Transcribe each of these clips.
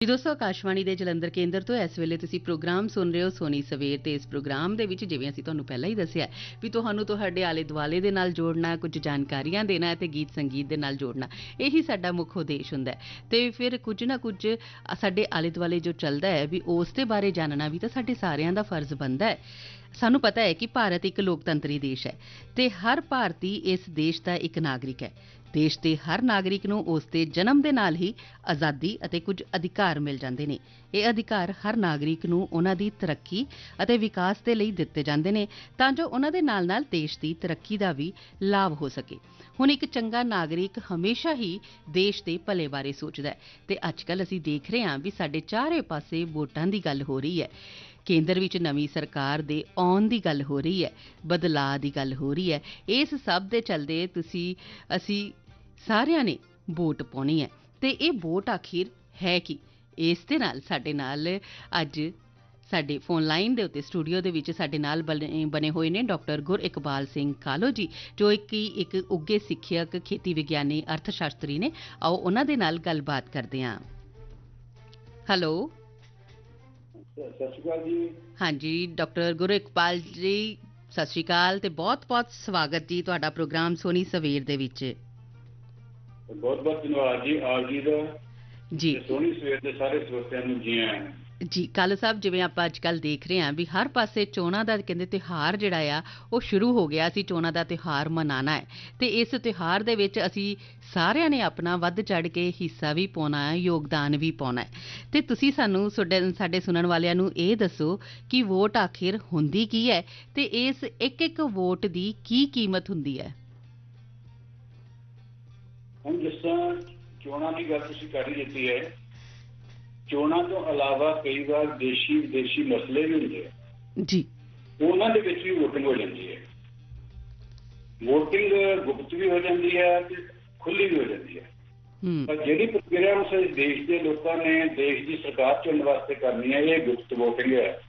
ਜੀ ਦੋਸਤੋ ਆਕਾਸ਼ਵਾਣੀ ਦੇ ਜਲੰਧਰ ਕੇਂਦਰ ਤੋਂ ਇਸ ਵੇਲੇ ਤੁਸੀਂ ਪ੍ਰੋਗਰਾਮ ਸੁਣ ਰਹੇ ਹੋ ਸੋਨੀ ਸਵੇਰ ਤੇ ਇਸ ਪ੍ਰੋਗਰਾਮ ਦੇ ਵਿੱਚ ਜਿਵੇਂ ਅਸੀਂ ਤੁਹਾਨੂੰ ਪਹਿਲਾਂ ਹੀ ਦੱਸਿਆ ਵੀ ਤੁਹਾਨੂੰ ਤੁਹਾਡੇ ਆਲੇ ਦੁਆਲੇ ਦੇ ਨਾਲ ਜੋੜਨਾ, ਕੁਝ ਜਾਣਕਾਰੀਆਂ ਦੇਣਾ ਹੈ ਤੇ ਗੀਤ ਸੰਗੀਤ ਦੇ ਨਾਲ ਜੋੜਨਾ, ਇਹੀ ਸਾਡਾ ਮੁੱਖ ਉਦੇਸ਼ ਹੁੰਦਾ ਹੈ। ਤੇ ਫਿਰ ਕੁਝ ਨਾ ਕੁਝ ਸਾਡੇ ਆਲੇ ਦੁਆਲੇ ਜੋ ਚੱਲਦਾ ਹੈ ਵੀ ਉਸ ਦੇ ਬਾਰੇ ਜਾਣਨਾ ਵੀ ਤਾਂ ਸਾਡੇ ਸਾਰਿਆਂ ਦਾ ਫਰਜ਼ ਬਣਦਾ ਹੈ। ਸਾਨੂੰ ਪਤਾ ਹੈ ਕਿ ਭਾਰਤ ਇੱਕ ਲੋਕਤੰਤਰੀ ਦੇਸ਼ ਹੈ ਤੇ ਹਰ ਭਾਰਤੀ ਇਸ ਦੇਸ਼ ਦਾ ਇੱਕ ਨਾਗਰਿਕ ਹੈ। ਦੇਸ਼ ਦੇ ਹਰ ਨਾਗਰਿਕ ਨੂੰ ਉਸ ਦੇ ਜਨਮ ਦੇ ਨਾਲ ਹੀ ਆਜ਼ਾਦੀ ਅਤੇ ਕੁਝ ਅਧਿਕਾਰ ਮਿਲ ਜਾਂਦੇ ਨੇ। ਇਹ ਅਧਿਕਾਰ ਹਰ ਨਾਗਰਿਕ ਨੂੰ ਉਹਨਾਂ ਦੀ ਤਰੱਕੀ ਅਤੇ ਵਿਕਾਸ ਦੇ ਲਈ ਦਿੱਤੇ ਜਾਂਦੇ ਨੇ ਤਾਂ ਜੋ ਉਹਨਾਂ ਦੇ ਨਾਲ-ਨਾਲ ਦੇਸ਼ ਦੀ ਤਰੱਕੀ ਦਾ ਵੀ ਲਾਭ ਹੋ ਸਕੇ। ਹੁਣ ਇੱਕ ਚੰਗਾ ਨਾਗਰਿਕ ਹਮੇਸ਼ਾ ਹੀ ਦੇਸ਼ ਦੇ ਭਲੇ ਬਾਰੇ ਸੋਚਦਾ ਹੈ ਤੇ ਅੱਜਕੱਲ ਅਸੀਂ ਦੇਖ ਰਹੇ ਹਾਂ ਵੀ ਸਾਡੇ ਚਾਰੇ ਪਾਸੇ ਵੋਟਾਂ ਦੀ ਗੱਲ ਹੋ ਰਹੀ ਹੈ। ਕੇਂਦਰ ਵਿੱਚ ਨਵੀਂ ਸਰਕਾਰ ਦੇ ਆਉਣ ਦੀ ਗੱਲ ਹੋ ਰਹੀ ਹੈ, ਬਦਲਾਅ ਦੀ ਗੱਲ ਹੋ ਰਹੀ ਹੈ। ਇਸ ਸਭ ਦੇ ਚਲਦੇ ਤੁਸੀਂ, ਅਸੀਂ ਸਾਰਿਆਂ ਨੇ ਵੋਟ ਪਾਉਣੀ ਹੈ। ਤੇ ਇਹ ਵੋਟ ਆਖਿਰ ਹੈ ਕੀ? ਇਸ ਦੇ ਨਾਲ ਸਾਡੇ ਨਾਲ ਅੱਜ ਸਾਡੇ ਫੋਨ ਲਾਈਨ ਦੇ ਉੱਤੇ ਸਟੂਡੀਓ ਦੇ ਵਿੱਚ ਸਾਡੇ ਨਾਲ ਬਣੇ ਬਣੇ ਹੋਏ ਨੇ ਡਾਕਟਰ ਗੁਰ ਇਕਬਾਲ ਸਿੰਘ ਕਾਲੋ ਜੀ, ਜੋ ਇੱਕ ਇੱਕ ਉੱਗੇ ਸਿੱਖਿਅਕ, ਖੇਤੀ ਵਿਗਿਆਨੀ, ਅਰਥ ਸ਼ਾਸਤਰੀ ਨੇ। ਆਓ ਉਹਨਾਂ ਦੇ ਨਾਲ ਗੱਲਬਾਤ ਕਰਦੇ ਹਾਂ। ਹੈਲੋ ਸਤਿ ਸ਼੍ਰੀ ਅਕਾਲ ਜੀ। ਹਾਂਜੀ ਡਾਕਟਰ ਗੁਰੂ ਇਕਬਾਲ ਜੀ ਸਤਿ ਸ਼੍ਰੀ ਅਕਾਲ ਤੇ ਬਹੁਤ-ਬਹੁਤ ਸਵਾਗਤ ਜੀ ਤੁਹਾਡਾ ਪ੍ਰੋਗਰਾਮ ਸੋਨੀ ਸਵੇਰ ਦੇ ਵਿੱਚ। ਬਹੁਤ ਬਹੁਤ ਧੰਨਵਾਦ ਜੀ ਆਪ ਜੀ ਦਾ। ਜੀ। ਸੋਹਣੀ ਸਵੇਰ ਦੇ ਸਾਰੇ ਸਰੋਤਿਆਂ ਨੂੰ ਜੀ ਆਇਆਂ ਨੂੰ। ਜੀ, ਕੱਲ ਸਾਹਿਬ, ਜਿਵੇਂ ਆਪਾਂ ਅੱਜ ਕੱਲ ਦੇਖ ਰਹੇ ਹਾਂ ਵੀ ਹਰ ਪਾਸੇ ਚੋਣਾਂ ਦਾ ਕਹਿੰਦੇ ਤਿਹਾਰ ਜਿਹੜਾ ਆ, ਉਹ ਸ਼ੁਰੂ ਹੋ ਗਿਆ। ਸੀ ਚੋਣਾਂ ਦਾ ਤਿਹਾਰ ਮਨਾਣਾ ਹੈ। ਤੇ ਇਸ ਤਿਹਾਰ ਦੇ ਵਿੱਚ ਅਸੀਂ ਸਾਰਿਆਂ ਨੇ ਆਪਣਾ ਵੱਧ ਚੜ ਕੇ ਹਿੱਸਾ ਵੀ ਪਾਉਣਾ ਹੈ, ਯੋਗਦਾਨ ਵੀ ਪਾਉਣਾ ਹੈ। ਤੇ ਤੁਸੀਂ ਸਾਨੂੰ ਸਾਡੇ ਸਾਡੇ ਸੁਣਨ ਵਾਲਿਆਂ ਨੂੰ ਇਹ ਦੱਸੋ ਕਿ ਵੋਟ ਆਖਿਰ ਹੁੰਦੀ ਕੀ ਹੈ ਤੇ ਇਸ ਇੱਕ ਇੱਕ ਵੋਟ ਦੀ ਕੀ ਕੀਮਤ ਹੁੰਦੀ ਹੈ? ਹੁਣ ਜਿਸ ਤਰ੍ਹਾਂ ਚੋਣਾਂ ਦੀ ਗੱਲ ਤੁਸੀਂ ਕਰ ਦਿੱਤੀ ਹੈ ਚੋਣਾਂ ਤੋਂ ਇਲਾਵਾ ਕਈ ਵਾਰ ਦੇਸ਼ੀ ਵਿਦੇਸ਼ੀ ਮਸਲੇ ਵੀ ਹੁੰਦੇ ਆ। ਜੀ। ਉਹਨਾਂ ਦੇ ਵਿੱਚ ਵੀ VOTING ਹੋ ਜਾਂਦੀ ਹੈ। VOTING ਗੁਪਤ ਵੀ ਹੋ ਜਾਂਦੀ ਹੈ ਤੇ ਖੁੱਲੀ ਵੀ ਹੋ ਜਾਂਦੀ ਹੈ। ਪਰ ਜਿਹੜੀ ਪ੍ਰਕਿਰਿਆ ਉਸ ਦੇਸ਼ ਦੇ ਲੋਕਾਂ ਨੇ ਦੇਸ਼ ਦੀ ਸਰਕਾਰ ਚੁਣਨ ਵਾਸਤੇ ਕਰਨੀ ਹੈ ਇਹ ਗੁਪਤ VOTING ਹੈ।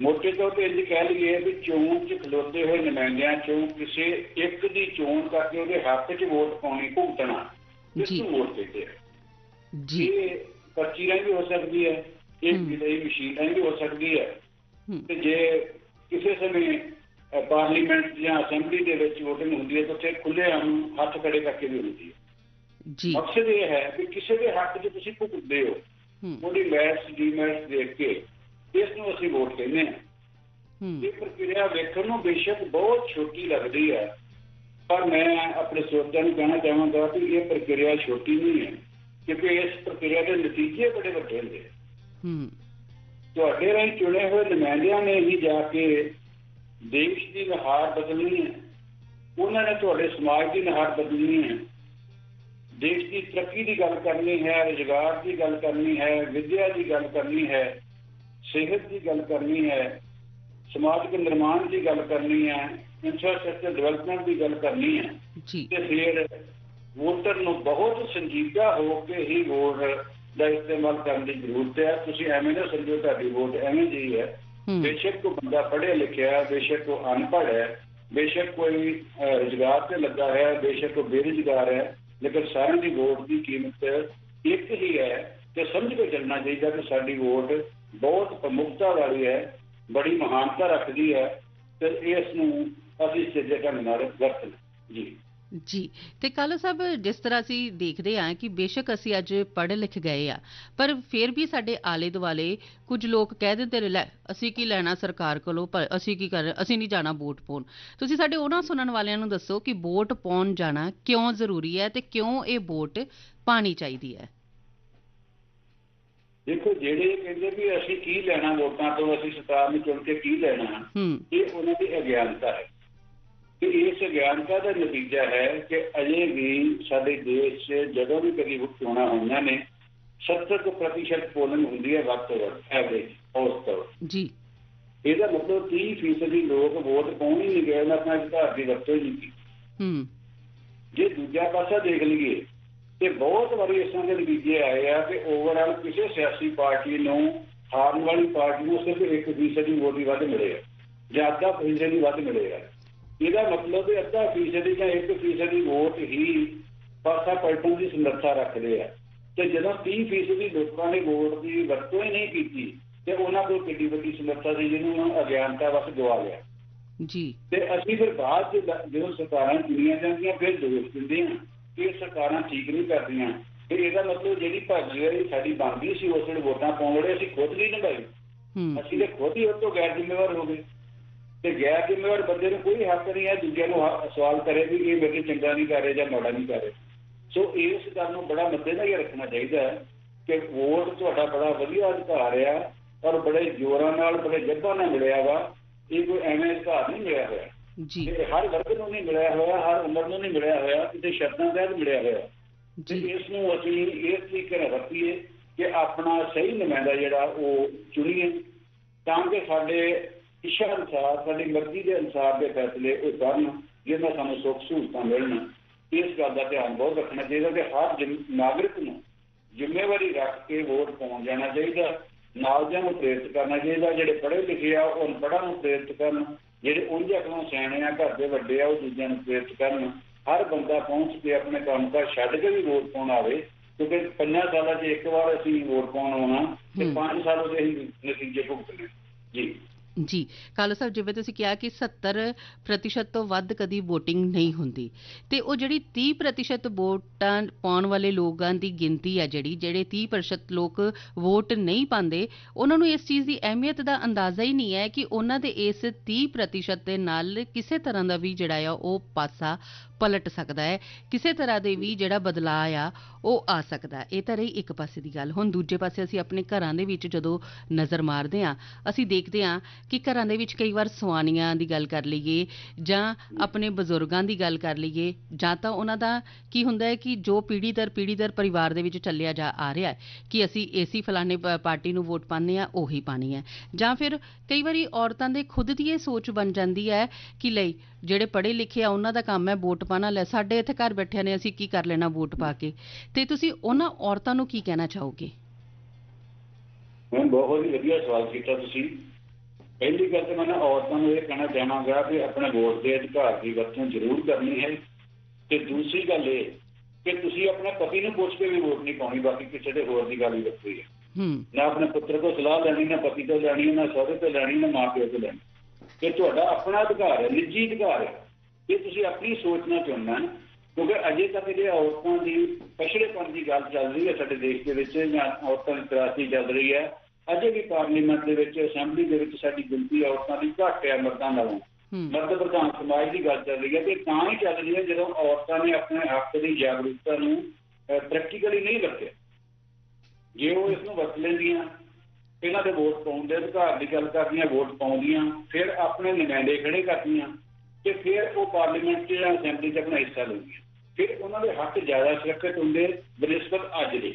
ਮੋਟੇ ਤੌਰ ਤੇ ਇਹ ਕਹਿ ਲਈਏ ਵੀ ਚੋਣ 'ਚ ਖਲੋਤੇ ਹੋਏ ਨੁਮਾਇੰਦਿਆਂ 'ਚੋਂ ਕਿਸੇ ਇੱਕ ਦੀ ਚੋਣ ਕਰਕੇ ਉਹਦੇ ਹੱਕ 'ਚ ਵੋਟ ਪਾਉਣੀ ਭੁਗਤਣਾ ਇਸ। ਨੂੰ ਵੋਟ ਕਹਿੰਦੇ ਆ। ਜੀ। ਪਰਚੀ ਰਾਹੀਂ ਵੀ ਹੋ ਸਕਦੀ ਹੈ ਇਹ। ਵਿਦਈ ਮਸ਼ੀਨ ਰਾਹੀਂ ਵੀ ਹੋ ਸਕਦੀ ਹੈ। ਤੇ ਜੇ ਕਿਸੇ ਸਮੇਂ ਪਾਰਲੀਮੈਂਟ ਜਾਂ ਅਸੈਂਬਲੀ ਦੇ ਵਿੱਚ VOTING ਹੁੰਦੀ ਹੈ ਤਾਂ ਉੱਥੇ ਖੁੱਲੇ ਆਮ ਹੱਥ ਖੜੇ ਕਰਕੇ ਵੀ ਹੁੰਦੀ ਹੈ। ਜੀ। ਮਕਸਦ ਇਹ ਹੈ ਕਿ ਕਿਸੇ ਦੇ ਹੱਕ 'ਚ ਤੁਸੀਂ ਭੁਗਤਦੇ ਹੋ ਉਹਦੀ ਮੈਚ ਡੀਮੈਚ ਦੇਖ ਕੇ ਇਸ ਨੂੰ ਅਸੀਂ ਵੋਟ ਕਹਿੰਦੇ ਹਾਂ। ਹੂੰ। ਇਹ ਪ੍ਰਕਿਰਿਆ ਵੇਖਣ ਨੂੰ ਬੇਸ਼ੱਕ ਬਹੁਤ ਛੋਟੀ ਲੱਗਦੀ ਹੈ ਪਰ ਮੈਂ ਆਪਣੇ ਸਰੋਤਿਆਂ ਨੂੰ ਕਹਿਣਾ ਚਾਹਾਂਗਾ ਕਿ ਇਹ ਪ੍ਰਕਿਰਿਆ ਛੋਟੀ ਨਹੀਂ ਹੈ। ਕਿਉਂਕਿ ਇਸ ਪ੍ਰਕਿਰਿਆ ਦੇ ਨਤੀਜੇ ਬੜੇ ਵੱਡੇ ਹੁੰਦੇ ਆ ਹੂੰ ਤੁਹਾਡੇ ਰਾਹੀਂ ਚੁਣੇ ਹੋਏ ਨੁਮਾਇੰਦਿਆਂ ਨੇ ਹੀ ਜਾ ਕੇ ਦੇਸ਼ ਦੀ ਨਹਾਰ ਬਦਲਣੀ ਹੈ ਉਹਨਾਂ ਨੇ ਤੁਹਾਡੇ ਸਮਾਜ ਦੀ ਨਹਾਰ ਬਦਲਣੀ ਹੈ ਦੇਸ਼ ਦੀ ਤਰੱਕੀ ਦੀ ਗੱਲ ਕਰਨੀ ਹੈ ਰੁਜ਼ਗਾਰ ਦੀ ਗੱਲ ਕਰਨੀ ਹੈ ਵਿੱਦਿਆ ਦੀ ਗੱਲ ਕਰਨੀ ਹੈ ਸਿਹਤ ਦੀ ਗੱਲ ਕਰਨੀ ਹੈ ਸਮਾਜਿਕ ਨਿਰਮਾਣ ਦੀ ਗੱਲ ਕਰਨੀ ਹੈ ਇਨਫਰਾਸਟ੍ਰਕਚਰ ਡਿਵੈਲਪਮੈਂਟ ਦੀ ਗੱਲ ਕਰਨੀ ਹੈ ਜੀ ਤੇ ਫਿਰ ਵੋਟਰ ਨੂੰ ਬਹੁਤ ਸੰਜੀਦਾ ਹੋ ਕੇ ਹੀ ਵੋਟ ਦਾ ਇਸਤੇਮਾਲ ਕਰਨ ਦੀ ਜ਼ਰੂਰਤ ਹੈ। ਤੁਸੀਂ ਐਵੇਂ ਨਾ ਸਮਝੋ ਤੁਹਾਡੀ ਵੋਟ ਐਵੇਂ ਜਿਹੀ ਹੈ। ਬੇਸ਼ੱਕ ਕੋਈ ਬੰਦਾ ਪੜ੍ਹਿਆ ਲਿਖਿਆ ਹੈ ਬੇਸ਼ੱਕ ਉਹ ਅਨਪੜ੍ਹ ਹੈ ਬੇਸ਼ੱਕ ਕੋਈ ਰੁਜ਼ਗਾਰ ਤੇ ਲੱਗਾ ਹੈ ਬੇਸ਼ੱਕ ਉਹ ਬੇਰੁਜ਼ਗਾਰ ਹੈ ਲੇਕਿਨ ਸਾਰਿਆਂ ਦੀ ਵੋਟ ਦੀ ਕੀਮਤ ਇੱਕ ਹੀ ਹੈ ਤੇ ਸਮਝ ਕੇ ਚੱਲਣਾ ਚਾਹੀਦਾ ਕਿ ਸਾਡੀ ਵੋਟ ਬਹੁਤ ਪ੍ਰਮੁਖਤਾ ਵਾਲੀ ਹੈ ਬੜੀ ਮਹਾਨਤਾ ਰੱਖਦੀ ਹੈ ਤੇ ਇਸ ਨੂੰ ਅਸੀਂ ਸਿੱਧੇ ਢੰਗ ਨਾਲ ਵਰਤਣਾ। ਜੀ। ਜੀ ਤੇ ਕਾਲੋ ਸਾਹਿਬ ਜਿਸ ਤਰ੍ਹਾਂ ਅਸੀਂ ਦੇਖਦੇ ਹਾਂ ਕਿ ਬੇਸ਼ੱਕ ਅਸੀਂ ਅੱਜ ਪੜ੍ਹ ਲਿਖ ਗਏ ਆ ਪਰ ਫਿਰ ਵੀ ਸਾਡੇ ਆਲੇ ਦੁਆਲੇ ਕੁਝ ਲੋਕ ਕਹਿ ਦਿੰਦੇ ਨੇ ਲੈ ਅਸੀਂ ਕੀ ਲੈਣਾ ਸਰਕਾਰ ਕੋਲੋਂ? ਪਰ ਅਸੀਂ ਕੀ ਕਰ ਅਸੀਂ ਨਹੀਂ ਜਾਣਾ ਵੋਟ ਪਾਉਣ। ਤੁਸੀਂ ਸਾਡੇ ਉਹਨਾਂ ਸੁਣਨ ਵਾਲਿਆਂ ਨੂੰ ਦੱਸੋ ਕਿ ਵੋਟ ਪਾਉਣ ਜਾਣਾ ਕਿਉਂ ਜ਼ਰੂਰੀ ਹੈ ਤੇ ਕਿਉਂ ਇਹ ਵੋਟ ਪਾਣੀ ਚਾਹੀਦੀ ਹੈ? ਦੇਖੋ ਜਿਹੜੇ ਕਹਿੰਦੇ ਵੀ ਅਸੀਂ ਕੀ ਲੈਣਾ ਵੋਟਾਂ ਤੋਂ ਅਸੀਂ ਸਰਕਾਰ ਨੂੰ ਚੁਣ ਕੇ ਕੀ ਲੈਣਾ ਇਹ ਉਹਨਾਂ ਦੀ ਅਗਿਆਨਤਾ ਹੈ। ਤੇ ਇਸ ਅਗਿਆਨਤਾ ਦਾ ਨਤੀਜਾ ਹੈ ਕਿ ਅਜੇ ਵੀ ਸਾਡੇ ਦੇਸ਼ 'ਚ ਜਦੋਂ ਵੀ ਕਦੀ ਚੋਣਾਂ ਹੋਈਆਂ ਨੇ 70% ਪੋਲਿੰਗ ਹੁੰਦੀ ਹੈ ਵੱਧ ਤੋਂ ਵੱਧ ਐਵਰੇਜ ਔਸਤ ਜੀ। ਇਹਦਾ ਮਤਲਬ 30% ਲੋਕ ਵੋਟ ਪਾਉਣ ਹੀ ਨਹੀਂ ਗਏ ਉਹਨਾਂ ਆਪਣਾ ਅਧਿਕਾਰ ਦੀ ਵਰਤੋਂ ਹੀ ਨਹੀਂ ਕੀਤੀ। ਹੂੰ। ਜੇ ਦੂਜਾ ਪਾਸਾ ਦੇਖ ਲਈਏ ਤੇ ਬਹੁਤ ਵਾਰੀ ਇਸ ਤਰ੍ਹਾਂ ਦੇ ਨਤੀਜੇ ਆਏ ਆ ਕਿ ਓਵਰਆਲ ਕਿਸੇ ਸਿਆਸੀ ਪਾਰਟੀ ਨੂੰ ਹਾਰਨ ਵਾਲੀ ਪਾਰਟੀ ਨੂੰ ਸਿਰਫ 1% ਦੀ ਵੋਟ ਹੀ ਵੱਧ ਮਿਲੇ ਆ ਜਾਂ ਅੱਧਾ ਫੀਸਦੀ ਵੱਧ ਮਿਲੇ ਆ। ਇਹਦਾ ਮਤਲਬ ਹੈ ਅੱਧਾ ਫੀਸਦੀ ਜਾਂ 1% ਦੀ ਵੋਟ ਹੀ ਪਾਸਾ ਪਲਟਣ ਦੀ ਸਮਰੱਥਾ ਰੱਖਦੇ ਆ। ਤੇ ਜਦੋਂ 30% ਲੋਕਾਂ ਨੇ ਵੋਟ ਦੀ ਵਰਤੋਂ ਹੀ ਨਹੀਂ ਕੀਤੀ ਤੇ ਉਹਨਾਂ ਕੋਲ ਕਿੰਨੀ ਵੱਡੀ ਸਮਰੱਥਾ ਸੀ ਜਿਹਨੂੰ ਅਗਿਆਨਤਾ ਵਸ ਗਵਾ ਲਿਆ। ਜੀ। ਤੇ ਅਸੀਂ ਫਿਰ ਬਾਅਦ ਜਦੋਂ ਸਰਕਾਰਾਂ ਚੁਣੀਆਂ ਜਾਂਦੀਆਂ ਫਿਰ ਦੋਸ਼ ਦਿੰਦੇ ਹਾਂ ਕਿ ਸਰਕਾਰਾਂ ਠੀਕ ਨਹੀਂ ਕਰਦੀਆਂ। ਤੇ ਇਹਦਾ ਮਤਲਬ ਜਿਹੜੀ ਭਾਗੀਦਾਰੀ ਸਾਡੀ ਬਣਦੀ ਸੀ ਉਸ ਵੇਲੇ ਵੋਟਾਂ ਪਾਉਣ ਵੇਲੇ ਅਸੀਂ ਖੁਦ ਨਹੀਂ ਨਿਭਾਈ ਅਸੀਂ ਤੇ ਖੁਦ ਹੀ ਉਹ ਤੋਂ ਗੈਰ ਜ਼ਿੰਮੇਵਾਰ ਹੋ ਗਏ। ਤੇ ਗੈਰ ਜ਼ਿੰਮੇਵਾਰ ਬੰਦੇ ਨੂੰ ਕੋਈ ਹੱਕ ਨਹੀਂ ਹੈ ਦੂਜਿਆਂ ਨੂੰ ਸਵਾਲ ਕਰੇ ਵੀ ਇਹ ਮੇਰੇ ਤੇ ਚੰਗਾ ਨਹੀਂ ਕਰ ਰਿਹਾ ਜਾਂ ਮਾੜਾ ਨਹੀਂ ਕਰ ਰਿਹਾ। ਸੋ ਇਸ ਗੱਲ ਨੂੰ ਬੜਾ ਮੱਦੇ ਨਜ਼ਰ ਰੱਖਣਾ ਚਾਹੀਦਾ ਹੈ ਕਿ ਵੋਟ ਤੁਹਾਡਾ ਬੜਾ ਵਧੀਆ ਅਧਿਕਾਰ ਆ ਔਰ ਬੜੇ ਜ਼ੋਰਾਂ ਨਾਲ ਬੜੇ ਜੱਬਾਂ ਨਾਲ ਮਿਲਿਆ ਵਾ। ਇਹ ਕੋਈ ਐਵੇਂ ਅਧਿਕਾਰ ਨਹੀਂ ਮਿਲਿਆ ਹੋਇਆ। ਜੀ। ਹਰ ਵਰਗ ਨੂੰ ਨਹੀਂ ਮਿਲਿਆ ਹੋਇਆ ਹਰ ਉਮਰ ਨੂੰ ਨਹੀਂ ਮਿਲਿਆ ਹੋਇਆ ਕਿਤੇ ਸ਼ਰਤਾਂ ਤਹਿਤ ਮਿਲਿਆ ਹੋਇਆ। ਜੀ। ਇਸ ਨੂੰ ਅਸੀਂ ਇਸ ਤਰੀਕੇ ਨਾਲ ਵਰਤੀਏ ਕਿ ਆਪਣਾ ਸਹੀ ਨੁਮਾਇੰਦਾ ਜਿਹੜਾ ਉਹ ਚੁਣੀਏ ਤਾਂ ਕਿ ਸਾਡੇ ਇੱਛਾ ਅਨੁਸਾਰ ਸਾਡੀ ਮਰਜ਼ੀ ਦੇ ਅਨੁਸਾਰ ਦੇ ਫੈਸਲੇ ਉਹ ਕਰਨ ਜਿਹਨਾਂ ਸਾਨੂੰ ਸੁੱਖ ਸਹੂਲਤਾਂ ਮਿਲਣ ਇਸ ਗੱਲ ਦਾ ਧਿਆਨ ਬਹੁਤ ਰੱਖਣਾ ਚਾਹੀਦਾ ਕਿ ਹਰ ਨਾਗਰਿਕ ਨੂੰ ਜ਼ਿੰਮੇਵਾਰੀ ਰੱਖ ਕੇ ਵੋਟ ਪਾਉਣ ਜਾਣਾ ਚਾਹੀਦਾ। ਨਾਲਜਾਂ ਨੂੰ ਪ੍ਰੇਰਿਤ ਕਰਨਾ ਚਾਹੀਦਾ। ਜਿਹੜੇ ਪੜ੍ਹੇ ਲਿਖੇ ਆ ਉਹ ਅਨਪੜ੍ਹਾਂ ਨੂੰ ਪ੍ਰੇਰਿਤ ਕਰਨ। ਜਿਹੜੇ ਉਂਝ ਅਕਲੋਂ ਸਿਆਣੇ ਆ ਘਰ ਦੇ ਵੱਡੇ ਆ ਉਹ ਦੂਜਿਆਂ ਨੂੰ ਪ੍ਰੇਰਿਤ ਕਰਨ। ਹਰ ਬੰਦਾ ਪਹੁੰਚ ਕੇ ਆਪਣੇ ਕੰਮ ਕਾਰ ਛੱਡ ਕੇ ਵੀ ਵੋਟ ਪਾਉਣ ਆਵੇ ਕਿਉਂਕਿ ਪੰਜਾਂ ਸਾਲਾਂ 'ਚ ਇੱਕ ਵਾਰ ਅਸੀਂ ਵੋਟ ਪਾਉਣ ਆਉਣਾ ਤੇ ਹੂੰ। ਪੰਜ ਸਾਲ ਉਹਦੇ ਅਸੀਂ ਨਤੀਜੇ ਭੁਗਤਣੇ। ਜੀ। ਜੀ ਕਾਲੋ ਸਾਹਿਬ, ਜਿਵੇਂ ਤੁਸੀਂ ਕਿਹਾ ਕਿ 70% ਤੋਂ ਵੱਧ ਕਦੀ VOTING ਨਹੀਂ ਹੁੰਦੀ। ਤੇ ਉਹ ਜਿਹੜੀ 30% ਵੋਟਾਂ ਪਾਉਣ ਵਾਲੇ ਲੋਕਾਂ ਦੀ ਗਿਣਤੀ ਆ ਜਿਹੜੀ, ਜਿਹੜੇ 30% ਲੋਕ ਵੋਟ ਨਹੀਂ ਪਾਉਂਦੇ, ਉਹਨਾਂ ਨੂੰ ਇਸ ਚੀਜ਼ ਦੀ ਅਹਿਮੀਅਤ ਦਾ ਅੰਦਾਜ਼ਾ ਹੀ ਨਹੀਂ ਹੈ ਕਿ ਉਹਨਾਂ ਦੇ ਇਸ 30% ਦੇ ਨਾਲ ਕਿਸੇ ਤਰ੍ਹਾਂ ਦਾ ਵੀ ਜਿਹੜਾ ਆ ਉਹ ਪਾਸਾ ਪਲਟ ਸਕਦਾ ਹੈ। ਕਿਸੇ ਤਰ੍ਹਾਂ ਦੇ ਵੀ ਜਿਹੜਾ ਬਦਲਾਅ ਆ, ਉਹ ਆ ਸਕਦਾ ਇਹ ਤਾਂ ਰਹੀ ਇੱਕ ਪਾਸੇ ਦੀ ਗੱਲ। ਹੁਣ ਦੂਜੇ ਪਾਸੇ ਅਸੀਂ ਆਪਣੇ ਘਰਾਂ ਦੇ ਵਿੱਚ ਜਦੋਂ ਨਜ਼ਰ ਮਾਰਦੇ ਹਾਂ, ਅਸੀਂ ਦੇਖਦੇ ਹਾਂ ਕਿ ਘਰਾਂ ਦੇ ਵਿੱਚ ਕਈ ਵਾਰ ਸਵਾਨੀਆਂ ਦੀ ਗੱਲ ਕਰ ਲਈਏ ਜਾਂ ਆਪਣੇ ਬਜ਼ੁਰਗਾਂ ਦੀ ਗੱਲ ਕਰ ਲਈਏ, ਜਾਂ ਤਾਂ ਉਹਨਾਂ ਦਾ ਕੀ ਹੁੰਦਾ ਹੈ ਕਿ ਜੋ ਪੀੜ੍ਹੀ ਦਰ ਪੀੜ੍ਹੀ ਦਰ ਪਰਿਵਾਰ ਦੇ ਵਿੱਚ ਚੱਲਿਆ ਜਾ ਆ ਰਿਹਾ ਹੈ ਕਿ ਅਸੀਂ ਏਸੀ ਫਲਾਣੇ ਪਾਰਟੀ ਨੂੰ ਵੋਟ ਪਾਉਂਦੇ ਆ ਉਹੀ ਪਾਣੀ ਹੈ। ਜਾਂ ਫਿਰ ਕਈ ਵਾਰੀ ਔਰਤਾਂ ਦੇ ਖੁਦ ਦੀ ਇਹ ਸੋਚ ਬਣ ਜਾਂਦੀ ਹੈ ਕਿ ਲਈ ਜਿਹੜੇ ਪੜ੍ਹੇ ਲਿਖੇ ਆ ਉਹਨਾਂ ਦਾ ਕੰਮ ਹੈ ਵੋਟ ਪਾਣਾ ਲੈ ਸਾਡੇ ਇੱਥੇ ਘਰ ਬੈਠਿਆਂ ਨੇ ਅਸੀਂ ਕੀ ਕਰ ਲੈਣਾ ਵੋਟ ਪਾ ਕੇ? ਤੇ ਤੁਸੀਂ ਉਹਨਾਂ ਔਰਤਾਂ ਨੂੰ ਕੀ ਕਹਿਣਾ ਚਾਹੋਗੇ? ਮੈਂ ਬਹੁਤ ਹੀ ਵਧੀਆ ਸਵਾਲ ਕੀਤਾ ਤੁਸੀਂ। ਪਹਿਲੀ ਗੱਲ ਤਾਂ ਮੈਂ ਔਰਤਾਂ ਨੂੰ ਇਹ ਕਹਿਣਾ ਚਾਹਾਂਗਾ ਕਿ ਆਪਣੇ ਵੋਟ ਦੇ ਅਧਿਕਾਰ ਦੀ ਵਰਤੋਂ ਜ਼ਰੂਰ ਕਰਨੀ ਹੈ। ਤੇ ਦੂਸਰੀ ਗੱਲ ਇਹ ਕਿ ਤੁਸੀਂ ਆਪਣੇ ਪਤੀ ਨੂੰ ਪੁੱਛ ਕੇ ਵੀ ਵੋਟ ਨਹੀਂ ਪਾਉਣੀ ਬਾਕੀ ਕਿਸੇ ਦੇ ਹੋਰ ਦੀ ਗੱਲ ਹੀ ਵੱਖਰੀ ਹੈ। ਹੂੰ। ਨਾ ਆਪਣੇ ਪੁੱਤਰ ਕੋਲ ਸਲਾਹ ਲੈਣੀ ਨਾ ਪਤੀ ਤੋਂ ਲੈਣੀ ਨਾ ਸਹੁਰੇ ਤੋਂ ਲੈਣੀ ਨਾ ਮਾਂ ਪਿਓ ਤੋਂ ਲੈਣੀ। ਇਹ ਤੁਹਾਡਾ ਆਪਣਾ ਅਧਿਕਾਰ ਹੈ ਨਿੱਜੀ ਅਧਿਕਾਰ ਹੈ। ਇਹ ਤੁਸੀਂ ਆਪਣੀ ਸੋਚ ਨਾਲ ਚੁਣਨਾ ਹੈ ਕਿਉਂਕਿ ਅਜੇ ਤੱਕ ਜਿਹੜੇ ਔਰਤਾਂ ਦੀ ਪਛੜੇਪਣ ਦੀ ਗੱਲ ਚੱਲ ਰਹੀ ਹੈ ਸਾਡੇ ਦੇਸ਼ ਦੇ ਵਿੱਚ ਜਾਂ ਔਰਤਾਂ ਦੀ ਤਰਾਸੀ ਚੱਲ ਰਹੀ ਹੈ। ਅਜੇ ਵੀ ਪਾਰਲੀਮੈਂਟ ਦੇ ਵਿੱਚ ਅਸੈਂਬਲੀ ਦੇ ਵਿੱਚ ਸਾਡੀ ਗਿਣਤੀ ਔਰਤਾਂ ਦੀ ਘੱਟ ਹੈ ਮਰਦਾਂ ਨਾਲੋਂ। ਮਰਦ ਪ੍ਰਧਾਨ ਸਮਾਜ ਦੀ ਗੱਲ ਚੱਲ ਰਹੀ ਹੈ ਤੇ ਤਾਂ ਹੀ ਚੱਲ ਰਹੀ ਹੈ ਜਦੋਂ ਔਰਤਾਂ ਨੇ ਆਪਣੇ ਹੱਕ ਦੀ ਜਾਗਰੂਕਤਾ ਨੂੰ ਪ੍ਰੈਕਟੀਕਲੀ ਨਹੀਂ ਵਰਤਿਆ। ਜੇ ਉਹ ਇਸ ਨੂੰ ਵਰਤ ਲੈਂਦੀਆਂ ਇਹਨਾਂ ਦੇ ਵੋਟ ਪਾਉਣ ਦੇ ਅਧਿਕਾਰ ਦੀ ਗੱਲ ਕਰਦੀਆਂ ਵੋਟ ਪਾਉਂਦੀਆਂ ਫਿਰ ਆਪਣੇ ਨੁਮਾਇੰਦੇ ਖੜੇ ਕਰਦੀਆਂ ਤੇ ਫਿਰ ਉਹ ਪਾਰਲੀਮੈਂਟ ਜਾਂ ਅਸੈਂਬਲੀ 'ਚ ਆਪਣਾ ਹਿੱਸਾ ਲੈਂਦੀਆਂ। ਫਿਰ ਉਹਨਾਂ ਦੇ ਹੱਕ ਜ਼ਿਆਦਾ ਸੁਰੱਖਿਅਤ ਹੁੰਦੇ ਬਨਿਸਬਤ ਅੱਜ ਦੇ।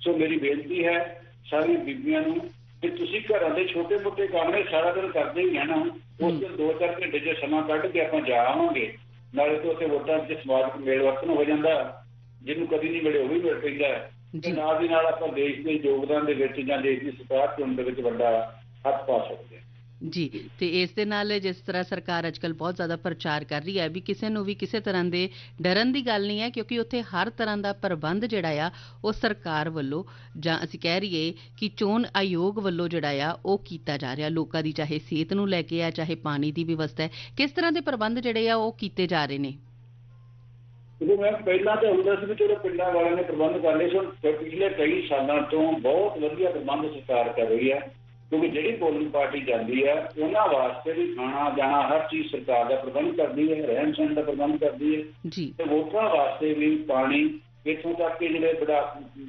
ਸੋ ਮੇਰੀ ਬੇਨਤੀ ਹੈ ਸਾਰੀ ਬੀਬੀਆਂ ਨੂੰ ਕਿ ਤੁਸੀਂ ਘਰਾਂ ਦੇ ਛੋਟੇ-ਮੋਟੇ ਕੰਮ ਨੇ ਸਾਰਾ ਦਿਨ ਕਰਦੇ ਹੀ ਰਹਿਣਾ। ਉਸ ਦਿਨ ਦੋ ਚਾਰ ਘੰਟੇ ਜੇ ਸਮਾਂ ਕੱਢ ਕੇ ਆਪਾਂ ਜਾ ਆਵਾਂਗੇ ਨਾਲੇ ਤੋਂ ਉੱਥੇ ਵੋਟਾਂ 'ਚ ਸਮਾਜਿਕ ਮੇਲ ਵਰਤਨ ਹੋ ਜਾਂਦਾ। ਜਿਹਨੂੰ ਕਦੀ ਨਹੀਂ ਮਿਲੇ ਉਹ ਵੀ ਮਿਲ ਪੈਂਦਾ। ਤੇ ਜੀ। ਨਾਲ ਦੀ ਨਾਲ ਆਪਾਂ ਦੇਸ਼ ਦੇ ਯੋਗਦਾਨ ਦੇ ਵਿੱਚ ਜਾਂ ਦੇਸ਼ ਦੀ ਸਰਕਾਰ ਚੁਣਨ ਦੇ ਵਿੱਚ ਵੱਡਾ ਹੱਥ ਪਾ ਸਕਦੇ ਹਾਂ। ਜੀ ਤੇ ਇਸ ਦੇ ਨਾਲ ਜਿਸ ਤਰ੍ਹਾਂ ਸਰਕਾਰ ਅੱਜਕੱਲ ਬਹੁਤ ਜ਼ਿਆਦਾ ਪ੍ਰਚਾਰ ਕਰ ਰਹੀ ਹੈ ਵੀ ਕਿਸੇ ਨੂੰ ਵੀ ਕਿਸੇ ਤਰ੍ਹਾਂ ਦੇ ਡਰਨ ਦੀ ਗੱਲ ਨਹੀਂ ਹੈ ਕਿਉਂਕਿ ਉੱਥੇ ਹਰ ਤਰ੍ਹਾਂ ਦਾ ਪ੍ਰਬੰਧ ਜਿਹੜਾ ਆ ਉਹ ਸਰਕਾਰ ਵੱਲੋਂ ਜਾਂ ਅਸੀਂ ਕਹਿ ਰਹੀਏ ਕਿ ਚੋਣ ਆਯੋਗ ਵੱਲੋਂ ਜਿਹੜਾ ਆ ਉਹ ਕੀਤਾ ਜਾ ਰਿਹਾ ਲੋਕਾਂ ਦੀ ਚਾਹੇ ਸਿਹਤ ਨੂੰ ਲੈ ਕੇ ਆ ਚਾਹੇ ਪਾਣੀ ਦੀ ਵਿਵਸਥਾ ਹੈ। ਕਿਸ ਤਰ੍ਹਾਂ ਦੇ ਪ੍ਰਬੰਧ ਜਿਹੜੇ ਆ ਉਹ ਕੀਤੇ ਜਾ ਰਹੇ ਨੇ? ਕਿਉਂਕਿ ਮੈਂ ਪਹਿਲਾਂ ਤਾਂ ਹੁੰਦਾ ਸੀ ਵੀ ਚਲੋ ਪਿੰਡਾਂ ਵਾਲਿਆਂ ਨੇ ਪ੍ਰਬੰਧ ਕਰ ਲਏ ਸਨ ਪਰ ਪਿਛਲੇ ਕਈ ਸਾਲਾਂ ਤੋਂ ਬਹੁਤ ਵਧੀਆ ਪ੍ਰਬੰਧ ਸਰਕਾਰ ਕਰ ਰਹੀ ਹੈ ਕਿਉਂਕਿ ਜਿਹੜੀ ਪੋਲਿੰਗ ਪਾਰਟੀ ਜਾਂਦੀ ਹੈ ਉਹਨਾਂ ਵਾਸਤੇ ਵੀ ਖਾਣਾ ਜਾਣਾ ਹਰ ਚੀਜ਼ ਸਰਕਾਰ ਦਾ ਪ੍ਰਬੰਧ ਕਰਦੀ ਹੈ ਰਹਿਣ ਸਹਿਣ ਦਾ ਪ੍ਰਬੰਧ ਕਰਦੀ ਹੈ ਜੀ। ਤੇ ਵੋਟਰਾਂ ਵਾਸਤੇ ਵੀ ਪਾਣੀ ਇੱਥੋਂ ਤੱਕ ਕਿ ਜਿਹੜੇ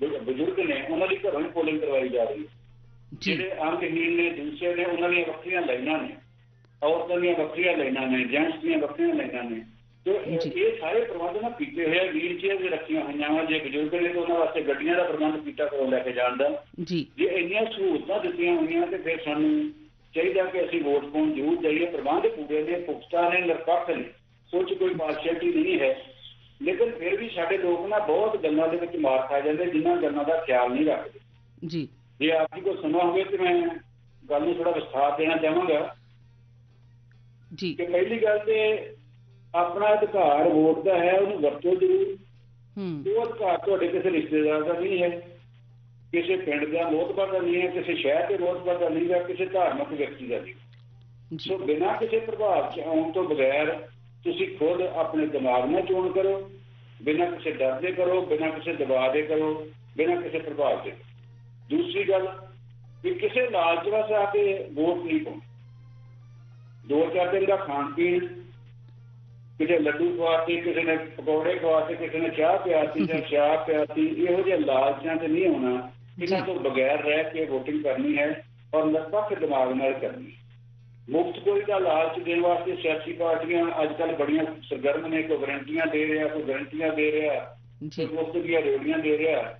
ਬਜ਼ੁਰਗ ਨੇ ਉਹਨਾਂ ਦੀ ਘਰੋਂ ਹੀ ਪੋਲਿੰਗ ਕਰਵਾਈ ਜਾ ਰਹੀ ਹੈ। ਜਿਹੜੇ ਅੰਗਹੀਣ ਨੇ ਦੂਸਰੇ ਨੇ ਉਹਨਾਂ ਦੀਆਂ ਵੱਖਰੀਆਂ ਲਾਈਨਾਂ ਨੇ ਔਰਤਾਂ ਦੀਆਂ ਵੱਖਰੀਆਂ ਲਾਈਨਾਂ ਨੇ ਜੈਂਟਸ ਦੀਆਂ ਵੱਖਰੀਆਂ ਲਾਈਨਾਂ ਨੇ ਇਹ- ਸਾਰੇ ਪ੍ਰਬੰਧ ਨਾ ਕੀਤੇ ਹੋਏ ਆ ਵੀਲ ਚੇਅਰ ਵੀ ਰੱਖੀਆਂ ਹੋਈਆਂ ਵਾ ਜੇ ਬਜ਼ੁਰਗ ਨੇ ਤਾਂ ਉਹਨਾਂ ਵਾਸਤੇ ਗੱਡੀਆਂ ਦਾ ਪ੍ਰਬੰਧ ਕੀਤਾ ਕਰੋ ਲੈ ਕੇ ਜਾਣ ਦਾ। ਜੀ। ਜੇ ਇੰਨੀਆਂ ਸਹੂਲਤਾਂ ਦਿੱਤੀਆਂ ਹੋਈਆਂ ਤੇ ਫਿਰ ਸਾਨੂੰ ਚਾਹੀਦਾ ਕਿ ਅਸੀਂ ਵੋਟ ਪਾਉਣ ਜ਼ਰੂਰ ਜਾਈਏ। ਪ੍ਰਬੰਧ ਪੂਰੇ ਨੇ ਪੁਖਤਾ ਨੇ ਨਿਰਪੱਖ ਨੇ। ਸੋਚ ਕੋਈ ਪਾਰਸ਼ੈਲਿਟੀ ਨਹੀਂ ਹੈ। ਲੇਕਿਨ ਫਿਰ ਵੀ ਸਾਡੇ ਲੋਕ ਨਾ ਬਹੁਤ ਗੱਲਾਂ ਦੇ ਵਿੱਚ ਮਾਰ ਖਾ ਜਾਂਦੇ ਜਿਨ੍ਹਾਂ ਗੱਲਾਂ ਦਾ ਖਿਆਲ ਨਹੀਂ ਰੱਖਦੇ। ਜੀ। ਜੇ ਆਪ ਜੀ ਕੋਲ ਸਮਾਂ ਹੋਵੇ ਤੇ ਮੈਂ ਗੱਲ ਨੂੰ ਥੋੜਾ ਵਿਸਥਾਰ ਦੇਣਾ ਚਾਹਾਂਗਾ। ਜੀ। ਕਿ ਪਹਿਲੀ ਗੱਲ ਤੇ ਆਪਣਾ ਅਧਿਕਾਰ ਵੋਟ ਦਾ ਹੈ ਉਹਨੂੰ ਵਰਤੋ ਜ਼ਰੂਰ। ਹੂੰ। ਉਹ ਅਧਿਕਾਰ ਤੁਹਾਡੇ ਕਿਸੇ ਰਿਸ਼ਤੇਦਾਰ ਦਾ ਨਹੀਂ ਹੈ। ਕਿਸੇ ਪਿੰਡ ਦਾ ਮੋਤਬਰ ਦਾ ਨਹੀਂ ਹੈ ਕਿਸੇ ਸ਼ਹਿਰ ਦੇ ਮੋਤਬਰ ਦਾ ਨਹੀਂ ਹੈ ਕਿਸੇ ਧਾਰਮਿਕ ਵਿਅਕਤੀ ਦਾ ਨਹੀਂ। ਸੋ ਬਿਨਾਂ ਕਿਸੇ ਪ੍ਰਭਾਵ ਚ ਆਉਣ ਤੋਂ ਬਗੈਰ ਤੁਸੀਂ ਖੁਦ ਆਪਣੇ ਦਿਮਾਗ ਨਾਲ ਚੋਣ ਕਰੋ। ਬਿਨਾਂ ਕਿਸੇ ਡਰ ਦੇ ਕਰੋ ਬਿਨਾਂ ਕਿਸੇ ਦਬਾਅ ਦੇ ਕਰੋ ਬਿਨਾਂ ਕਿਸੇ ਪ੍ਰਭਾਵ ਦੇ ਦੂਸਰੀ ਗੱਲ ਵੀ ਕਿਸੇ ਲਾਲਚ ਵਸ ਆ ਕੇ ਵੋਟ ਨਹੀਂ ਪਾਉਣੀ ਦੋ ਚਾਰ ਦਿਨ ਦਾ ਖਾਣ ਪੀਣ ਕਿਸੇ ਲੱਡੂ ਖਵਾਤੇ ਕਿਸੇ ਨੇ ਪਕੌੜੇ ਖਵਾਤੇ ਕਿਸੇ ਨੇ ਚਾਹ ਪਿਆਤੀ ਜਾਂ ਚਾਹ ਪਿਆਤੀ ਇਹੋ ਜਿਹੇ ਲਾਲਚਾਂ ਤੇ ਨਹੀਂ ਹੋਣਾ। ਇਹਨਾਂ ਤੋਂ ਬਗੈਰ ਰਹਿ ਕੇ VOTING ਕਰਨੀ ਹੈ ਔਰ ਨਿਰਪੱਖ ਦਿਮਾਗ ਨਾਲ ਕਰਨੀ ਮੁਫਤ ਕੋਈ ਦਾ ਲਾਲਚ ਦੇਣ ਵਾਸਤੇ ਸਿਆਸੀ ਪਾਰਟੀਆਂ ਅੱਜ ਕੱਲ ਬੜੀਆਂ ਸਰਗਰਮ ਨੇ ਕੋਈ ਗਰੰਟੀਆਂ ਦੇ ਰਿਹਾ ਕੋਈ ਗਰੰਟੀਆਂ ਦੇ ਰਿਹਾ ਜੀ। ਮੁਫਤ ਦੀਆਂ ਰੇੜੀਆਂ ਦੇ ਰਿਹਾ।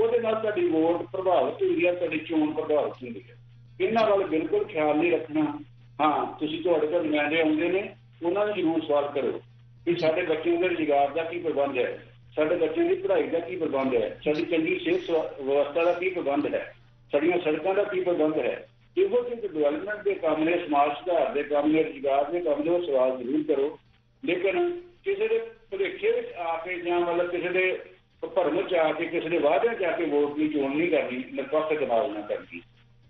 ਉਹਦੇ ਨਾਲ ਤੁਹਾਡੀ ਵੋਟ ਪ੍ਰਭਾਵਿਤ ਹੁੰਦੀ ਹੈ ਤੁਹਾਡੀ ਚੋਣ ਪ੍ਰਭਾਵਿਤ ਹੁੰਦੀ ਹੈ। ਇਹਨਾਂ ਵੱਲ ਬਿਲਕੁਲ ਖਿਆਲ ਨਹੀਂ ਰੱਖਣਾ। ਹਾਂ ਤੁਸੀਂ ਤੁਹਾਡੇ ਕੋਲ ਨੁਮਾਇੰਦੇ ਆਉਂਦੇ ਨੇ ਉਹਨਾਂ ਨੂੰ ਜ਼ਰੂਰ ਸਵਾਲ ਕਰੋ ਕਿ ਸਾਡੇ ਬੱਚਿਆਂ ਦੇ ਰੁਜ਼ਗਾਰ ਦਾ ਕੀ ਪ੍ਰਬੰਧ ਹੈ, ਸਾਡੇ ਬੱਚਿਆਂ ਦੀ ਪੜ੍ਹਾਈ ਦਾ ਕੀ ਪ੍ਰਬੰਧ ਹੈ, ਸਾਡੀ ਚੰਗੀ ਸਿਹਤ ਵਿਵਸਥਾ ਦਾ ਕੀ ਪ੍ਰਬੰਧ ਹੈ, ਸਾਡੀਆਂ ਸੜਕਾਂ ਦਾ ਕੀ ਪ੍ਰਬੰਧ ਹੈ, ਇਹੋ ਜਿਹੇ ਡਿਵੈਲਪਮੈਂਟ ਦੇ ਕੰਮ ਨੇ, ਸਮਾਜ ਸੁਧਾਰ ਦੇ ਕੰਮ ਨੇ, ਰੁਜ਼ਗਾਰ ਦੇ ਕੰਮ ਨੇ, ਉਹ ਸਵਾਲ ਜ਼ਰੂਰ ਕਰੋ। ਲੇਕਿਨ ਕਿਸੇ ਦੇ ਭੁਲੇਖੇ ਵਿੱਚ ਆ ਕੇ ਜਾਂ ਮਤਲਬ ਕਿਸੇ ਦੇ ਭਰਮ ਚ ਆ ਕੇ ਕਿਸੇ ਦੇ ਵਾਅਦਿਆਂ ਚ ਆ ਕੇ ਵੋਟ ਦੀ ਚੋਣ ਨਹੀਂ ਕਰਨੀ, ਨਿਰਪੱਖ ਦਿਮਾਗ ਨਾਲ ਕਰਨੀ।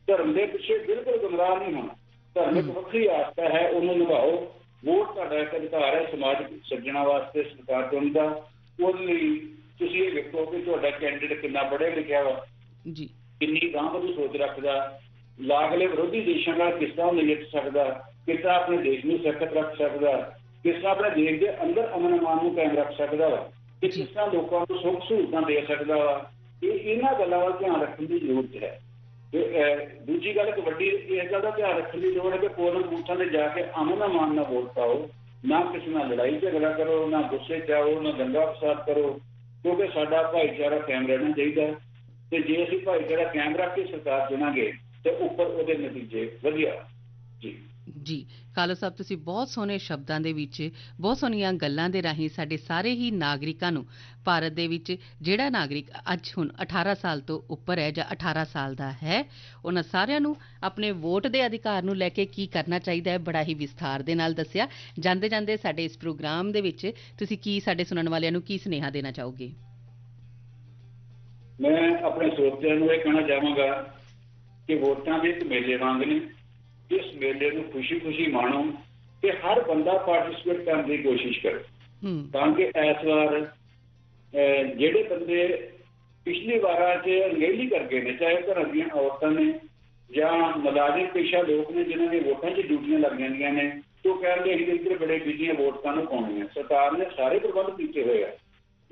ਧਰਮ ਦੇ ਪਿੱਛੇ ਬਿਲਕੁਲ ਗੁੰਮਰਾਹ ਨਹੀਂ ਹੋਣਾ। ਧਰਮ ਇੱਕ ਵੱਖਰੀ ਆਸਥਾ ਹੈ, ਉਹਨੂੰ ਨਿਭਾਓ। ਵੋਟ ਤੁਹਾਡਾ ਇੱਕ ਅਧਿਕਾਰ ਹੈ ਸਮਾਜ ਸੱਜਣਾ ਵਾਸਤੇ ਸਰਕਾਰ ਚੁਣਨ ਦਾ ਉਹਦੇ ਲਈ ਤੁਸੀਂ ਇਹ ਵੇਖੋ ਕਿ ਤੁਹਾਡਾ ਕੈਂਡੀਡੇਟ ਕਿੰਨਾ ਪੜ੍ਹਿਆ ਲਿਖਿਆ ਵਾ। ਜੀ। ਕਿੰਨੀ ਗਾਂਹ ਵਧੂ ਸੋਚ ਰੱਖਦਾ। ਲਾਗਲੇ ਵਿਰੋਧੀ ਦੇਸ਼ਾਂ ਨਾਲ ਕਿਸ ਤਰ੍ਹਾਂ ਨਜਿੱਠ ਸਕਦਾ ਕਿਸ ਤਰ੍ਹਾਂ ਆਪਣੇ ਦੇਸ਼ ਨੂੰ ਸੁਰੱਖਿਅਤ ਰੱਖ ਸਕਦਾ ਕਿਸ ਤਰ੍ਹਾਂ ਆਪਣੇ ਦੇਸ਼ ਦੇ ਅੰਦਰ ਅਮਨ ਅਮਾਨ ਨੂੰ ਕਾਇਮ ਰੱਖ ਸਕਦਾ ਵਾ ਕਿਸ ਤਰ੍ਹਾਂ ਲੋਕਾਂ ਨੂੰ ਸੁੱਖ ਸਹੂਲਤਾਂ ਦੇ ਸਕਦਾ ਵਾ। ਇਹ ਇਹਨਾਂ ਗੱਲਾਂ ਵੱਲ ਧਿਆਨ ਰੱਖਣ ਦੀ ਜ਼ਰੂਰਤ ਹੈ। ਤੇ ਦੂਜੀ ਗੱਲ ਇੱਕ ਵੱਡੀ ਇਸ ਗੱਲ ਦਾ ਧਿਆਨ ਰੱਖਣ ਦੀ ਲੋੜ ਹੈ ਕਿ ਪੋਲਿੰਗ ਬੂਥਾਂ ਤੇ ਜਾ ਕੇ ਅਮਨ ਅਮਾਨ ਨਾਲ ਵੋਟ ਪਾਓ, ਨਾ ਕਿਸੇ ਨਾਲ ਲੜਾਈ ਝਗੜਾ ਕਰੋ, ਨਾ ਗੁੱਸੇ ਚ ਆਓ, ਨਾ ਦੰਗਾ ਫਸਾਦ ਕਰੋ, ਕਿਉਂਕਿ ਸਾਡਾ ਭਾਈਚਾਰਾ ਕਾਇਮ ਰਹਿਣਾ ਚਾਹੀਦਾ ਤੇ ਜੇ ਅਸੀਂ ਭਾਈਚਾਰਾ ਕਾਇਮ ਰੱਖ ਕੇ ਸਰਕਾਰ ਚੁਣਾਂਗੇ ਤੇ ਉੱਪਰ ਉਹਦੇ ਨਤੀਜੇ ਵਧੀਆ। ਜੀ। ਜੀ, ਕਾਲੋ ਸਾਹਿਬ, ਤੁਸੀਂ ਬਹੁਤ ਸੋਹਣੇ ਸ਼ਬਦਾਂ ਦੇ ਵਿੱਚ, ਬਹੁਤ ਸੋਹਣੀਆਂ ਗੱਲਾਂ ਦੇ ਰਾਹੀਂ ਸਾਡੇ ਸਾਰੇ ਹੀ ਨਾਗਰਿਕਾਂ ਨੂੰ, ਭਾਰਤ ਦੇ ਵਿੱਚ ਜਿਹੜਾ ਨਾਗਰਿਕ ਅੱਜ ਹੁਣ 18 ਸਾਲ ਤੋਂ ਉੱਪਰ ਹੈ ਜਾਂ 18 ਸਾਲ ਦਾ ਹੈ, ਉਹਨਾਂ ਸਾਰਿਆਂ ਨੂੰ ਆਪਣੇ ਵੋਟ ਦੇ ਅਧਿਕਾਰ ਨੂੰ ਲੈ ਕੇ ਕੀ ਕਰਨਾ ਚਾਹੀਦਾ ਹੈ, ਬੜਾ ਹੀ ਵਿਸਥਾਰ ਦੇ ਨਾਲ ਦੱਸਿਆ। ਜਾਂਦੇ ਜਾਂਦੇ ਸਾਡੇ ਇਸ ਪ੍ਰੋਗਰਾਮ ਦੇ ਵਿੱਚ ਤੁਸੀਂ ਕੀ ਸਾਡੇ ਸੁਣਨ ਵਾਲਿਆਂ ਨੂੰ ਕੀ ਸੁਨੇਹਾ ਦੇਣਾ ਚਾਹੋਗੇ? ਮੈਂ ਆਪਣੇ ਸਰੋਤਿਆਂ ਨੂੰ ਇਹ ਕਹਿਣਾ ਚਾਹਾਂਗਾ ਕਿ ਵੋਟਾਂ ਦੇ ਮੇਲੇ ਵਾਂਗ ਨੇ ਇਸ ਮੇਲੇ ਨੂੰ ਖੁਸ਼ੀ-ਖੁਸ਼ੀ ਮਾਣੋ ਤੇ ਹਰ ਬੰਦਾ ਪਾਰਟਿਸਿਪੇਟ ਕਰਨ ਦੀ ਕੋਸ਼ਿਸ਼ ਕਰੇ। ਤਾਂ ਕਿ ਇਸ ਵਾਰ ਜਿਹੜੇ ਬੰਦੇ ਪਿਛਲੀ ਵਾਰਾਂ 'ਚ ਅਣਗਹਿਲੀ ਕਰ ਗਏ ਨੇ ਚਾਹੇ ਘਰਾਂ ਦੀਆਂ ਔਰਤਾਂ ਨੇ ਜਾਂ ਮੁਲਾਜ਼ਮ ਪੇਸ਼ਾ ਲੋਕ ਨੇ ਜਿਨ੍ਹਾਂ ਦੇ ਵੋਟਾਂ 'ਚ ਡਿਊਟੀਆਂ ਲੱਗ ਜਾਂਦੀਆਂ ਨੇ ਤੇ ਉਹ ਕਹਿੰਦੇ ਅਸੀਂ ਇੱਧਰ ਬੜੇ ਬਿਜੀਆਂ ਵੋਟਾਂ ਨੂੰ ਪਾਉਣੀਆਂ ਸਰਕਾਰ ਨੇ ਸਾਰੇ ਪ੍ਰਬੰਧ ਕੀਤੇ ਹੋਏ ਆ।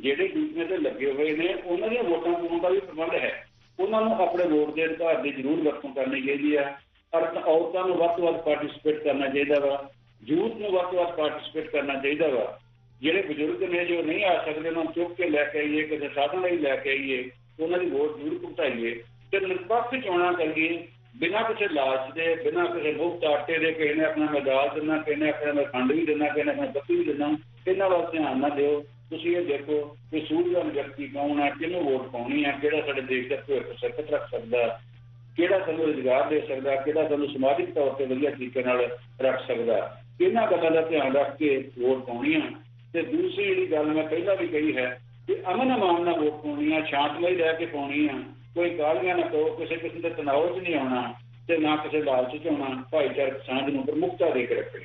ਜਿਹੜੇ ਡਿਊਟੀਆਂ ਤੇ ਲੱਗੇ ਹੋਏ ਨੇ ਉਹਨਾਂ ਦੀਆਂ ਵੋਟਾਂ ਪਾਉਣ ਦਾ ਵੀ ਪ੍ਰਬੰਧ ਹੈ। ਉਹਨਾਂ ਨੂੰ ਆਪਣੇ ਵੋਟ ਦੇ ਅਧਿਕਾਰ ਦੀ ਜ਼ਰੂਰ ਵਰਤੋਂ ਕਰਨੀ ਚਾਹੀਦੀ ਹੈ ਔਰ ਔਰਤਾਂ ਨੂੰ ਵੱਧ ਤੋਂ ਵੱਧ ਪਾਰਟਿਸਿਪੇਟ ਕਰਨਾ ਚਾਹੀਦਾ ਵਾ, ਯੂਥ ਨੂੰ ਵੱਧ ਤੋਂ ਵੱਧ ਪਾਰਟਿਸਿਪੇਟ ਕਰਨਾ ਚਾਹੀਦਾ ਵਾ। ਜਿਹੜੇ ਬਜ਼ੁਰਗ ਨੇ ਜੋ ਨਹੀਂ ਆ ਸਕਦੇ, ਉਹਨਾਂ ਨੂੰ ਚੁੱਕ ਕੇ ਲੈ ਕੇ ਆਈਏ, ਕਿਸੇ ਸਾਧਨ ਲਈ ਲੈ ਕੇ ਆਈਏ, ਉਹਨਾਂ ਦੀ ਵੋਟ ਜ਼ਰੂਰ ਭੁਗਤਾਈਏ। ਤੇ ਨਿਰਪੱਖ ਚੋਣਾਂ ਕਰੀਏ, ਬਿਨਾਂ ਕਿਸੇ ਲਾਲਚ ਦੇ, ਬਿਨਾਂ ਕਿਸੇ ਮੁਫਤ ਆਟੇ ਦੇ, ਕਿਸੇ ਨੇ ਆਪਣਾ ਮੈਦਾਨ ਦੇਣਾ, ਕਿਸੇ ਨੇ ਆਪਣਾ ਖੰਡ ਵੀ ਦੇਣਾ, ਕਿਸੇ ਨੇ ਆਪਣਾ ਬੱਤੀ ਵੀ ਦੇਣਾ, ਇਹਨਾਂ ਵੱਲ ਧਿਆਨ ਨਾ ਦਿਓ। ਤੁਸੀਂ ਇਹ ਦੇਖੋ ਕਿ ਸੂਝਵਾਨ ਵਿਅਕਤੀ ਕੌਣ ਹੈ ਕਿਹਨੂੰ ਵੋਟ ਪਾਉਣੀ ਹੈ ਕਿਹੜਾ ਸਾਡੇ ਦੇਸ਼ ਦਾ ਭਵਿੱਖ ਸੁਰੱਖਿਅਤ ਰੱਖ ਸਕਦਾ। ਕਿਹੜਾ ਸਾਨੂੰ ਰੁਜ਼ਗਾਰ ਦੇ ਸਕਦਾ, ਕਿਹੜਾ ਸਾਨੂੰ ਸਮਾਜਿਕ ਤੌਰ ਤੇ ਵਧੀਆ ਤਰੀਕੇ ਨਾਲ ਰੱਖ ਸਕਦਾ, ਇਹਨਾਂ ਗੱਲਾਂ ਦਾ ਧਿਆਨ ਰੱਖ ਕੇ ਵੋਟ ਪਾਉਣੀ ਤੇ ਦੂਸਰੀ ਜਿਹੜੀ ਗੱਲ ਮੈਂ ਪਹਿਲਾਂ ਵੀ ਕਹੀ ਹੈ ਕਿ ਅਮਨ ਅਮਾਨ ਨਾਲ ਵੋਟ ਪਾਉਣੀ ਆ ਸ਼ਾਂਤਮਈ ਰਹਿ ਕੇ ਪਾਉਣੀ ਆ। ਕੋਈ ਗਾਲੀਆਂ ਨਾ ਕਹੋ, ਕਿਸੇ ਕਿਸਮ ਦੇ ਤਣਾਅ 'ਚ ਨਹੀਂ ਆਉਣਾ ਤੇ ਨਾ ਕਿਸੇ ਲਾਲਚ 'ਚ ਆਉਣਾ, ਭਾਈਚਾਰਕ ਸਾਂਝ ਨੂੰ ਪ੍ਰਮੁੱਖਤਾ ਦੇ ਕੇ ਰੱਖਣੀ।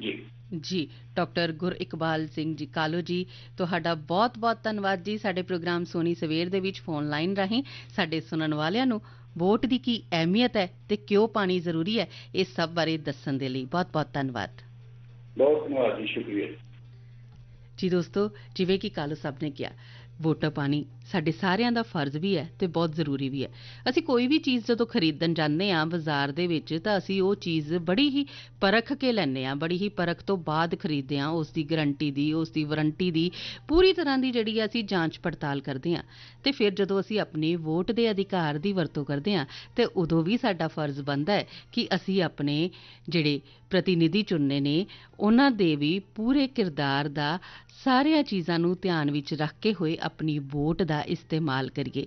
ਜੀ। ਜੀ, ਡਾਕਟਰ ਗੁਰ ਇਕਬਾਲ ਸਿੰਘ ਜੀ, ਕਾਲੋ ਜੀ, ਤੁਹਾਡਾ ਬਹੁਤ-ਬਹੁਤ ਧੰਨਵਾਦ ਜੀ ਸਾਡੇ ਪ੍ਰੋਗਰਾਮ ਸੋਨੀ ਸਵੇਰ ਦੇ ਵਿੱਚ ਫੋਨ ਲਾਈਨ ਰਾਹੀਂ। ਸਾਡੇ ਸੁਣਨ ਵਾਲਿਆਂ ਨੂੰ ਵੋਟ ਦੀ ਕੀ ਅਹਿਮੀਅਤ ਹੈ ਤੇ ਕਿਉਂ ਪਾਣੀ ਜ਼ਰੂਰੀ ਹੈ ਇਹ ਸਭ ਬਾਰੇ ਦੱਸਣ ਦੇ ਲਈ ਬਹੁਤ-ਬਹੁਤ ਧੰਨਵਾਦ। ਬਹੁਤ ਧੰਨਵਾਦ ਜੀ ਸ਼ੁਕਰੀਆ। ਜੀ ਦੋਸਤੋ ਜਿਵੇਂ ਕਿ ਕਾਲੋ ਸਾਹਿਬ ਨੇ ਕਿਹਾ ਵੋਟਾਂ ਪਾਣੀ ਸਾਡੇ ਸਾਰਿਆਂ ਦਾ ਫਰਜ਼ ਵੀ ਹੈ ਤੇ ਬਹੁਤ ਜ਼ਰੂਰੀ ਵੀ ਹੈ। ਅਸੀਂ ਕੋਈ ਵੀ ਚੀਜ਼ ਜਦੋਂ ਖਰੀਦਣ ਜਾਂਦੇ ਆ ਬਾਜ਼ਾਰ ਦੇ ਵਿੱਚ ਤਾਂ ਅਸੀਂ ਉਹ ਚੀਜ਼ ਬੜੀ ਹੀ ਪਰਖ ਕੇ ਲੈਂਦੇ ਆ ਬੜੀ ਹੀ ਪਰਖ ਤੋਂ ਬਾਅਦ ਖਰੀਦਦੇ ਆ ਉਸ ਦੀ ਗਾਰੰਟੀ ਦੀ, ਉਸ ਦੀ ਵਾਰੰਟੀ ਦੀ, ਪੂਰੀ ਤਰ੍ਹਾਂ ਦੀ ਜਿਹੜੀ ਆ ਅਸੀਂ ਜਾਂਚ ਪੜਤਾਲ ਕਰਦੇ ਆ ਤੇ ਫਿਰ ਜਦੋਂ ਅਸੀਂ ਆਪਣੀ ਵੋਟ ਦੇ ਅਧਿਕਾਰ ਦੀ ਵਰਤੋਂ ਕਰਦੇ ਆ ਤੇ ਉਦੋਂ ਵੀ ਸਾਡਾ ਫਰਜ਼ ਬਣਦਾ ਹੈ ਕਿ ਅਸੀਂ ਆਪਣੇ ਜਿਹੜੇ ਪ੍ਰਤੀਨਿਧੀ ਚੁਣਨੇ ਨੇ, ਉਹਨਾਂ ਦੇ ਵੀ ਪੂਰੇ ਕਿਰਦਾਰ ਦਾ ਸਾਰੀਆਂ ਚੀਜ਼ਾਂ ਨੂੰ ਧਿਆਨ ਵਿੱਚ ਰੱਖ ਕੇ ਹੋਏ ਆਪਣੀ ਵੋਟ ਦਾ ਇਸਤੇਮਾਲ ਕਰੀਏ।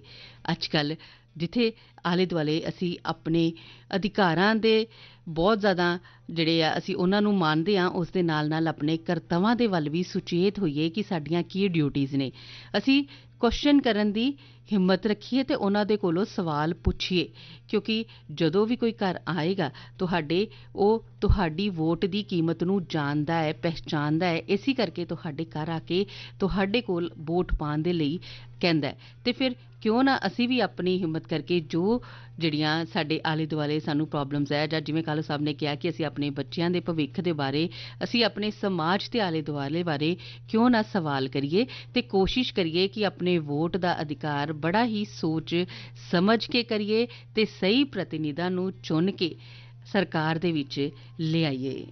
ਅੱਜ ਕੱਲ ਜਿੱਥੇ ਆਲੇ ਦੁਆਲੇ ਅਸੀਂ ਆਪਣੇ ਅਧਿਕਾਰਾਂ ਦੇ ਬਹੁਤ ਜ਼ਿਆਦਾ ਜਿਹੜੇ ਆ ਅਸੀਂ ਉਹਨਾਂ ਨੂੰ ਮੰਨਦੇ ਹਾਂ, ਉਸ ਦੇ ਨਾਲ ਨਾਲ ਆਪਣੇ ਕਰਤੱਵਾਂ ਦੇ ਵੱਲ ਵੀ ਸੁਚੇਤ ਹੋਈਏ ਕਿ ਸਾਡੀਆਂ ਕੀ ਡਿਊਟੀਆਂ ਨੇ। ਅਸੀਂ ਕੁਐਸਚਨ ਕਰਨ ਦੀ ਹਿੰਮਤ ਰੱਖੀਏ ਤੇ ਉਹਨਾਂ ਦੇ ਕੋਲੋਂ ਸਵਾਲ ਪੁੱਛੀਏ। ਕਿਉਂਕਿ ਜਦੋਂ ਵੀ ਕੋਈ ਘਰ ਆਏਗਾ, ਤੁਹਾਡੇ, ਉਹ ਤੁਹਾਡੀ ਵੋਟ ਦੀ ਕੀਮਤ ਨੂੰ ਜਾਣਦਾ ਹੈ ਪਹਿਚਾਨਦਾ ਹੈ। ਇਸੇ ਕਰਕੇ ਤੁਹਾਡੇ ਘਰ ਆ ਕੇ ਤੁਹਾਡੇ ਕੋਲ ਵੋਟ ਪਾਉਣ ਦੇ ਲਈ ਕਹਿੰਦਾ ਹੈ। ਤੇ ਫਿਰ ਕਿਉਂ ਨਾ ਅਸੀਂ ਵੀ ਆਪਣੀ ਹਿੰਮਤ ਕਰਕੇ ਜੋ ਜਿਹੜੀਆਂ ਸਾਡੇ ਆਲੇ ਦੁਆਲੇ ਸਾਨੂੰ ਪ੍ਰੋਬਲਮਸ ਹੈ, ਜਾਂ ਜਿਵੇਂ ਕਾਲੂ ਸਾਹਿਬ ਨੇ ਕਿਹਾ ਕਿ ਅਸੀਂ ਆਪਣੇ ਬੱਚਿਆਂ ਦੇ ਭਵਿੱਖ ਦੇ ਬਾਰੇ, ਅਸੀਂ ਆਪਣੇ ਸਮਾਜ ਦੇ ਆਲੇ ਦੁਆਲੇ ਬਾਰੇ ਕਿਉਂ ਨਾ ਸਵਾਲ ਕਰੀਏ ਤੇ ਕੋਸ਼ਿਸ਼ ਕਰੀਏ ਕਿ ਆਪਣੇ ਆਪਣੇ ਵੋਟ ਦਾ ਅਧਿਕਾਰ ਬੜਾ ਹੀ ਸੋਚ ਸਮਝ ਕੇ ਕਰੀਏ ਤੇ ਸਹੀ ਪ੍ਰਤੀਨਿਧਾਂ ਨੂੰ ਚੁਣ ਕੇ ਸਰਕਾਰ ਦੇ ਵਿੱਚ ਲਿਆਈਏ।